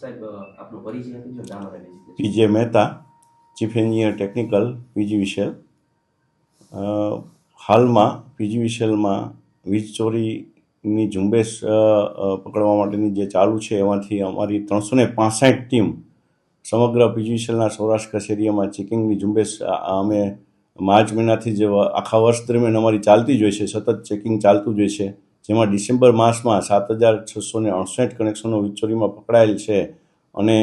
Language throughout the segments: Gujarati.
સાહેબ આપનો PJ Mehta, chief engineer technical, PGVCL. હાલમાં પીજી વિશેલમાં વીજ ચોરીની ઝુંબેશ પકડવા માટેની જે ચાલુ છે, એમાંથી અમારી ત્રણસો ને પાંસઠ ટીમ સમગ્ર પીજી વિશેલના સૌરાષ્ટ્ર કચેરીમાં ચેકિંગની ઝુંબેશ અમે માર્ચ મહિનાથી જ આખા વર્ષ દરમિયાન અમારી ચાલતી જ હોય છે, સતત ચેકિંગ ચાલતું જ હોય છે. જેમાં ડિસેમ્બર માસમાં સાત હજાર છસો ને અડસઠ કનેક્શનો વીજચોરીમાં પકડાયેલ છે અને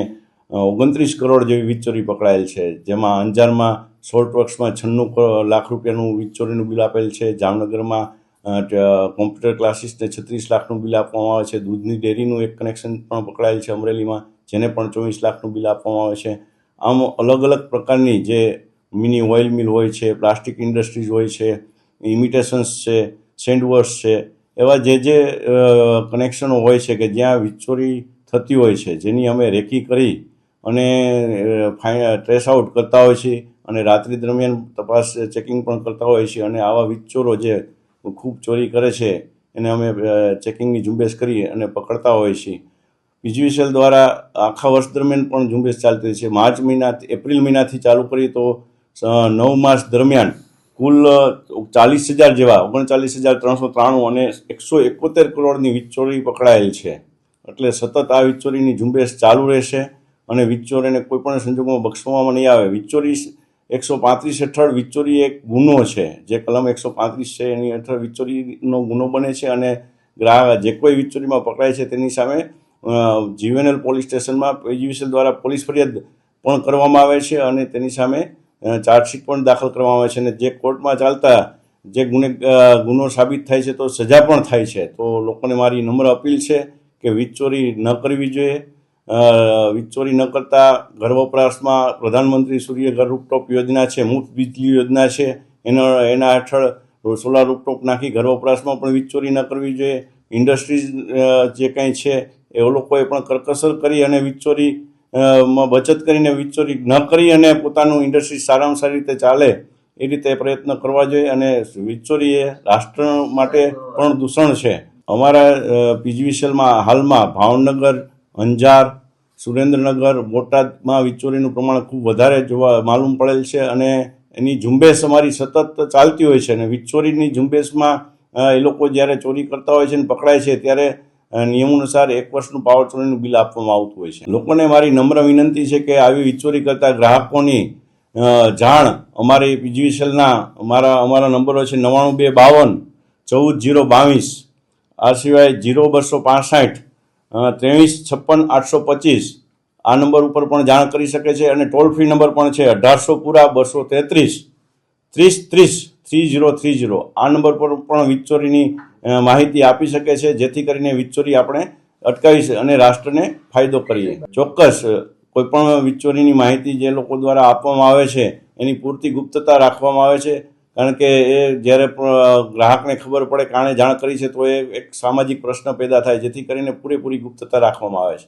ઓગણત્રીસ કરોડ જેવી વીજચોરી પકડાયેલ છે. જેમાં અંજારમાં સોલ્ટ વર્ક્સમાં છન્નું લાખ રૂપિયાનું વીજ ચોરીનું બિલ આપેલ છે. જામનગરમાં કોમ્પ્યુટર ક્લાસીસને છત્રીસ લાખનું બિલ આપવામાં આવે છે. દૂધની ડેરીનું એક કનેક્શન પણ પકડાયેલ છે અમરેલીમાં, જેને પણ ચોવીસ લાખનું બિલ આપવામાં આવે છે. આમ અલગ અલગ પ્રકારની જે મિની ઓઇલ મિલ હોય છે, પ્લાસ્ટિક ઇન્ડસ્ટ્રીઝ હોય છે, ઇમિટેશન્સ છે, સેન્ડવર્સ છે એવા જે જે કનેક્શનો હોય છે કે જ્યાં વીજચોરી થતી હોય છે, જેની અમે રેકી કરી અને ફાઇન ટ્રેસ આઉટ કરતા હોય છે અને રાત્રિ દરમિયાન તપાસ ચેકિંગ પણ કરતા હોય છે અને આવા વીજચોરો જે ખૂબ ચોરી કરે છે, એને અમે ચેકિંગની ઝુંબેશ કરી અને પકડતા હોય છીએ. પીજીવીસીએલ દ્વારા આખા વર્ષ દરમિયાન પણ ઝુંબેશ ચાલતી છે. માર્ચ મહિના, એપ્રિલ મહિનાથી ચાલુ કરી તો નવ માસ દરમિયાન કુલ ચાલીસ હજાર જેવા, ઓગણચાલીસ હજાર ત્રણસો ત્રાણું અને એકસો એકોતેર કરોડની વીજચોરી પકડાયેલ છે. એટલે સતત આ વીજચોરીની ઝુંબેશ ચાલુ રહેશે અને વીજચોરીને કોઈપણ સંજોગોમાં બક્ષવામાં નહીં આવે. વીજચોરી એકસો પાંત્રીસ હેઠળ વીજચોરી એક ગુનો છે. જે કલમ એકસો પાંત્રીસ છે, એની હેઠળ વીજચોરીનો ગુનો બને છે અને ગ્રાહક, જે કોઈ વીજચોરીમાં પકડાય છે તેની સામે જીવેનલ પોલીસ સ્ટેશનમાં પીજીવીસીએલ દ્વારા પોલીસ ફરિયાદ પણ કરવામાં આવે છે અને તેની સામે ચાર્જશીટ પણ દાખલ કરવામાં આવે છે અને જે કોર્ટમાં ચાલતા જે ગુને ગુનો સાબિત થાય છે તો સજા પણ થાય છે. તો લોકોને મારી નમ્ર અપીલ છે કે વીજ ચોરી ન કરવી જોઈએ. અ, વીજ ચોરી ન કરતા ઘર વપરાશમાં પ્રધાનમંત્રી સૂર્ય ઘર રૂપટોપ યોજના છે મુફ્ત વીજળી યોજના છે એનો એના હેઠળ સોલાર રૂપટોપ નાખી ઘર વપરાશમાં પણ વીજ ચોરી ન કરવી જોઈએ. ઇન્ડસ્ટ્રીઝ જે કંઈ છે એ લોકોએ પણ કરકસર કરી અને વીજ માં બચત કરીને વિચોરી ન કરી અને પોતાનું ઇન્ડસ્ટ્રી સારામાં સારી રીતે ચાલે, એ રીતે પ્રયત્ન કરવા જોઈએ અને વીજ એ રાષ્ટ્ર માટે પણ દૂષણ છે. અમારા પીજીવીસીએલમાં હાલમાં ભાવનગર, અંજાર, સુરેન્દ્રનગર, બોટાદમાં વિચોરીનું પ્રમાણ ખૂબ વધારે જોવા માલુમ પડેલ છે અને એની ઝુંબેશ અમારી સતત ચાલતી હોય છે અને વિચોરીની ઝુંબેશમાં એ લોકો જ્યારે ચોરી કરતા હોય છે અને પકડાય છે ત્યારે અ, નિયમ અનુસાર એક વર્ષનું પાવર ચોરીનું બિલ આપવામાં આવતું હોય છે. લોકોને મારી નમ્ર વિનંતી છે કે આવી વિચોરી ચોરી કરતા ગ્રાહકોની જાણ અમારી પીજીવીસીએલના અમારા અમારા નંબરો છે નવ્વાણું બે બાવન ચૌદ જીરો બાવીસ આ સિવાય જીરો બસો પાસઠ ત્રેવીસ છપ્પન આઠસો પચીસ આ નંબર ઉપર પણ જાણ કરી શકે છે અને ટોલ ફ્રી નંબર પણ છે અઢારસો પૂરા બસો તેત્રીસ ત્રીસ ત્રીસ. થ્રી જીરો થ્રી ઝીરો આ નંબર પર પણ વીજચોરીની માહિતી આપી શકે છે, જેથી કરીને વીજચોરી આપણે અટકાવી અને રાષ્ટ્રને ફાયદો કરીએ. ચોક્કસ કોઈપણ કોઈ વીજચોરીની માહિતી જે લોકો દ્વારા આપવામાં આવે છે, એની પૂરતી ગુપ્તતા રાખવામાં આવે છે, કારણ કે એ જ્યારે ગ્રાહકને ખબર પડે કારણે જાણ કરી છે, તો એ એક સામાજિક પ્રશ્ન પેદા થાય, જેથી કરીને પૂરેપૂરી ગુપ્તતા રાખવામાં આવે છે.